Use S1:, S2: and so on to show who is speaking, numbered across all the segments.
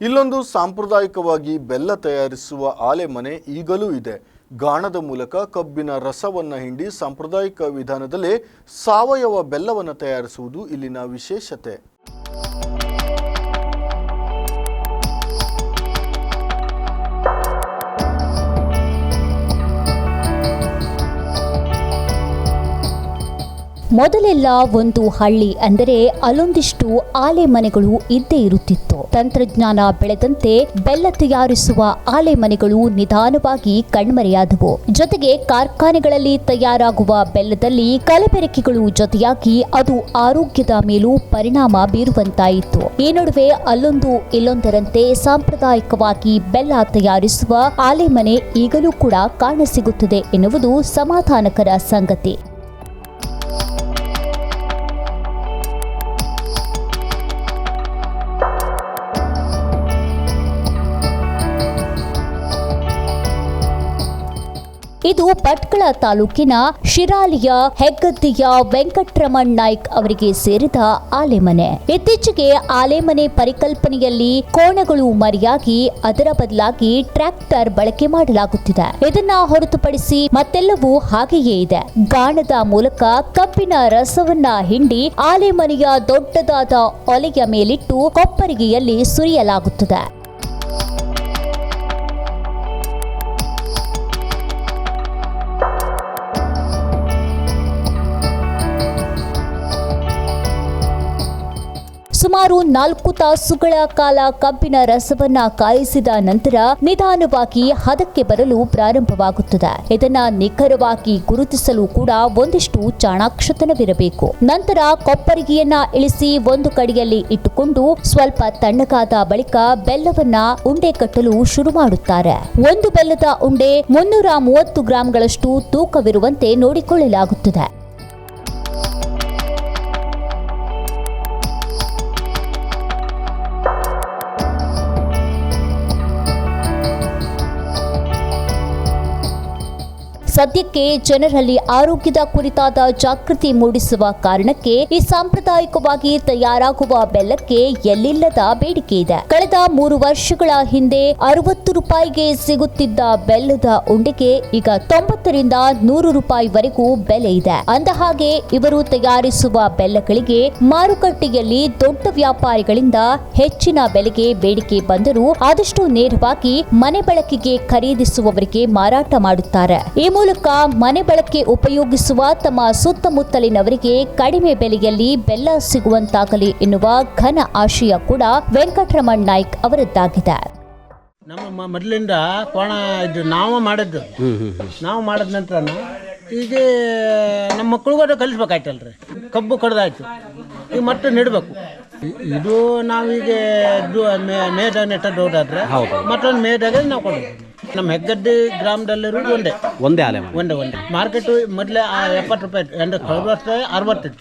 S1: ಇಲ್ಲೊಂದು ಸಾಂಪ್ರದಾಯಿಕವಾಗಿ ಬೆಲ್ಲ ತಯಾರಿಸುವ ಆಲೆಮನೆ ಈಗಲೂ ಇದೆ. ಗಾಣದ ಮೂಲಕ ಕಬ್ಬಿನ ರಸವನ್ನ ಹಿಂಡಿ ಸಾಂಪ್ರದಾಯಿಕ ವಿಧಾನದಲ್ಲೇ ಸಾವಯವ ಬೆಲ್ಲವನ್ನು ತಯಾರಿಸುವುದು ಇಲ್ಲಿನ ವಿಶೇಷತೆ.
S2: ಮೊದಲೆಲ್ಲ ಒಂದು ಹಳ್ಳಿ ಅಂದರೆ ಅಲ್ಲೊಂದಿಷ್ಟು ಆಲೆ ಮನೆಗಳು ಇದ್ದೇ ಇರುತ್ತಿತ್ತು. ತಂತ್ರಜ್ಞಾನ ಬೆಳೆದಂತೆ ಬೆಲ್ಲ ತಯಾರಿಸುವ ಆಲೆ ಮನೆಗಳು ನಿಧಾನವಾಗಿ ಕಣ್ಮರೆಯಾದವು. ಜೊತೆಗೆ ಕಾರ್ಖಾನೆಗಳಲ್ಲಿ ತಯಾರಾಗುವ ಬೆಲ್ಲದಲ್ಲಿ ಕಲಬೆರಕೆಗಳು ಜೊತೆಯಾಗಿ ಅದು ಆರೋಗ್ಯದ ಮೇಲೂ ಪರಿಣಾಮ ಬೀರುವಂತಾಯಿತು. ಈ ನಡುವೆ ಅಲ್ಲೊಂದು ಇಲ್ಲೊಂದರಂತೆ ಸಾಂಪ್ರದಾಯಿಕವಾಗಿ ಬೆಲ್ಲ ತಯಾರಿಸುವ ಆಲೆ ಮನೆ ಈಗಲೂ ಕೂಡ ಕಾಣಸಿಗುತ್ತದೆ ಎನ್ನುವುದು ಸಮಾಧಾನಕರ ಸಂಗತಿ. ಇದು ಭಟ್ಕಳ ತಾಲೂಕಿನ ಶಿರಾಲಿಯ ಹೆಗ್ಗದ್ದಿಯ ವೆಂಕಟರಮಣ್ ನಾಯ್ಕ್ ಅವರಿಗೆ ಸೇರಿದ ಆಲೆಮನೆ. ಇತ್ತೀಚೆಗೆ ಆಲೆಮನೆ ಪರಿಕಲ್ಪನೆಯಲ್ಲಿ ಕೋಣಗಳು ಮರೆಯಾಗಿ, ಅದರ ಬದಲಾಗಿ ಟ್ರ್ಯಾಕ್ಟರ್ ಬಳಕೆ ಮಾಡಲಾಗುತ್ತಿದೆ. ಇದನ್ನ ಹೊರತುಪಡಿಸಿ ಮತ್ತೆಲ್ಲವೂ ಹಾಗೆಯೇ ಇದೆ. ಗಾಣದ ಮೂಲಕ ಕಬ್ಬಿನ ರಸವನ್ನ ಹಿಂಡಿ ಆಲೆಮನೆಯ ದೊಡ್ಡದಾದ ಒಲೆಯ ಮೇಲಿಟ್ಟು ಕೊಪ್ಪರಿಗೆಯಲ್ಲಿ ಸುರಿಯಲಾಗುತ್ತದೆ. ಸುಮಾರು ನಾಲ್ಕು ತಾಸುಗಳ ಕಾಲ ಕಬ್ಬಿನ ರಸವನ್ನ ಕಾಯಿಸಿದ ನಂತರ ನಿಧಾನವಾಗಿ ಹದಕ್ಕೆ ಬರಲು ಪ್ರಾರಂಭವಾಗುತ್ತದೆ. ಇದನ್ನ ನಿಖರವಾಗಿ ಗುರುತಿಸಲು ಕೂಡ ಒಂದಿಷ್ಟು ಚಾಣಾಕ್ಷತನವಿರಬೇಕು. ನಂತರ ಕೊಪ್ಪರಿಗೆಯನ್ನ ಇಳಿಸಿ ಒಂದು ಕಡೆಯಲ್ಲಿ ಇಟ್ಟುಕೊಂಡು ಸ್ವಲ್ಪ ತಣ್ಣಗಾದ ಬಳಿಕ ಬೆಲ್ಲವನ್ನ ಉಂಡೆ ಕಟ್ಟಲು ಶುರು ಮಾಡುತ್ತಾರೆ. ಒಂದು ಬೆಲ್ಲದ ಉಂಡೆ ಮುನ್ನೂರ ಮೂವತ್ತು ಗ್ರಾಂಗಳಷ್ಟು ತೂಕವಿರುವಂತೆ ನೋಡಿಕೊಳ್ಳಲಾಗುತ್ತದೆ. ಸದ್ಯಕ್ಕೆ ಜನರಲ್ಲಿ ಆರೋಗ್ಯದ ಕುರಿತಾದ ಜಾಗೃತಿ ಮೂಡಿಸುವ ಕಾರಣಕ್ಕೆ ಈ ಸಾಂಪ್ರದಾಯಿಕವಾಗಿ ತಯಾರಾಗುವ ಬೆಲ್ಲಕ್ಕೆ ಎಲ್ಲಿಲ್ಲದ ಬೇಡಿಕೆ ಇದೆ. ಕಳೆದ ಮೂರು ವರ್ಷಗಳ ಹಿಂದೆ ಅರವತ್ತು ರೂಪಾಯಿಗೆ ಸಿಗುತ್ತಿದ್ದ ಬೆಲ್ಲದ ಉಂಡೆಗೆ ಈಗ ತೊಂಬತ್ತರಿಂದ ನೂರು ರೂಪಾಯಿವರೆಗೂ ಬೆಲೆ ಇದೆ. ಅಂದಹಾಗೆ ಇವರು ತಯಾರಿಸುವ ಬೆಲ್ಲಗಳಿಗೆ ಮಾರುಕಟ್ಟೆಯಲ್ಲಿ ದೊಡ್ಡ ವ್ಯಾಪಾರಿಗಳಿಂದ ಹೆಚ್ಚಿನ ಬೆಲೆಗೆ ಬೇಡಿಕೆ ಬಂದರೂ ಆದಷ್ಟು ನೇರವಾಗಿ ಮನೆ ಬಳಕೆಗೆ ಖರೀದಿಸುವವರಿಗೆ ಮಾರಾಟ ಮಾಡುತ್ತಾರೆ. ಈ ಮೂಲಕ ಮನೆ ಬಳಕೆ ಉಪಯೋಗಿಸುವ ತಮ್ಮ ಸುತ್ತಮುತ್ತಲಿನವರಿಗೆ ಕಡಿಮೆ ಬೆಲೆಯಲ್ಲಿ ಬೆಲ್ಲ ಸಿಗುವಂತಾಗಲಿ ಎನ್ನುವ ಘನ ಆಶಯ ಕೂಡ ವೆಂಕಟರಮಣ್ ನಾಯ್ಕ್ ಅವರದ್ದಾಗಿದೆ.
S3: ನಮ್ಮ ಮೊದಲಿಂದ ಕೋಣ ಇದು ನಾವು ಮಾಡಿದ್ದು. ನಾವು ಮಾಡಿದ ನಂತರ ಈಗ ನಮ್ಮ ಮಕ್ಕಳಿಗೂ ಕಲಿಸ್ಬೇಕಾಯ್ತಲ್ರಿ. ಕಬ್ಬು ಕಡ್ದಾಯ್ತು. ಈಗ ಮತ್ತೆ ನೆಡಬೇಕು. ಇದು ನಾವೀಗ ಮೇದ ನೆಟ್ಟದ್ದು ಹೋದಾದ್ರೆ ಮತ್ತೊಂದು ಮೇದಾಗ ನಾವು ಕೊಡೋದು. ನಮ್ಮ ಹೆಗ್ಗಡ್ಡೆ ಗ್ರಾಮದಲ್ಲಿರೋದು ಒಂದೇ.
S4: ಒಂದೇ ಆಲೆ ಮನೆ.
S3: ಒಂದೇ ಒಂದೇ. ಮಾರ್ಕೆಟ್ ಮೊದಲೇ ಎಪ್ಪತ್ತು ರೂಪಾಯಿ ಅಂದ್ರೆ ಕಳೆದ ವರ್ಷ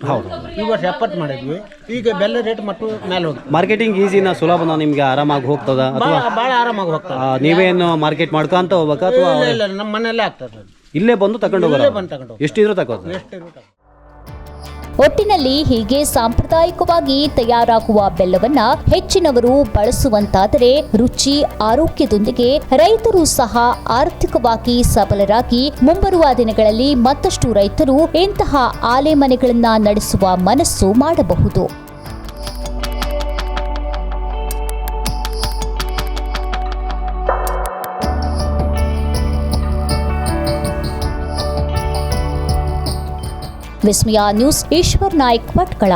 S3: ಹೌದು. ಈ ವರ್ಷ ಎಪ್ಪತ್ತು ಮಾಡಿದ್ವಿ. ಈಗ ಬೆಲ್ಲ ರೇಟ್ ಮತ್ತು ಮೇಲೆ ಹೋಗಿ
S4: ಮಾರ್ಕೆಟಿಂಗ್ ಈಸಿನ ಸುಲಭನ ನಿಮ್ಗೆ ಆರಾಮಾಗಿ ಹೋಗ್ತದ
S3: ಭಾಳ
S4: ಅಥವಾ
S3: ಭಾಳ ಆರಾಮಾಗಿ ಹೋಗ್ತದೆ.
S4: ಆ, ನೀವೇನು ಮಾರ್ಕೆಟ್ ಮಾಡ್ಕೊಂತ ಹೋಗ್ಬೇಕಾ ಅಥವಾ
S3: ಇಲ್ಲ ಇಲ್ಲ ನಮ್ಮ ಮನೆಯಲ್ಲೇ ಆಗ್ತದೆ.
S4: ಇಲ್ಲೇ ಬಂದು ತಗೊಂಡು
S3: ಇಲ್ಲೇ
S4: ಹೋಗೋದು?
S3: ಬಂದು ತಗೊಂಡು
S4: ಎಷ್ಟಿದ್ರು ತಗೋದು
S3: ಎಷ್ಟು ಇರುತ್ತೆ?
S2: ಒಟ್ಟಿನಲ್ಲಿ ಹೀಗೆ ಸಾಂಪ್ರದಾಯಿಕವಾಗಿ ತಯಾರಾಗುವ ಬೆಲ್ಲವನ್ನ ಹೆಚ್ಚಿನವರು ಬಳಸುವಂತಾದರೆ ರುಚಿ, ಆರೋಗ್ಯದೊಂದಿಗೆ ರೈತರು ಸಹ ಆರ್ಥಿಕವಾಗಿ ಸಬಲರಾಗಿ ಮುಂಬರುವ ದಿನಗಳಲ್ಲಿ ಮತ್ತಷ್ಟು ರೈತರು ಇಂತಹ ಆಲೆ ಮನೆಗಳನ್ನ ನಡೆಸುವ ಮನಸ್ಸು ಮಾಡಬಹುದು. ವಿಸ್ಮಯ ನ್ಯೂಸ್ ಈಶ್ವರ್ ನಾಯ್ಕ್ ಭಟ್ಕಳ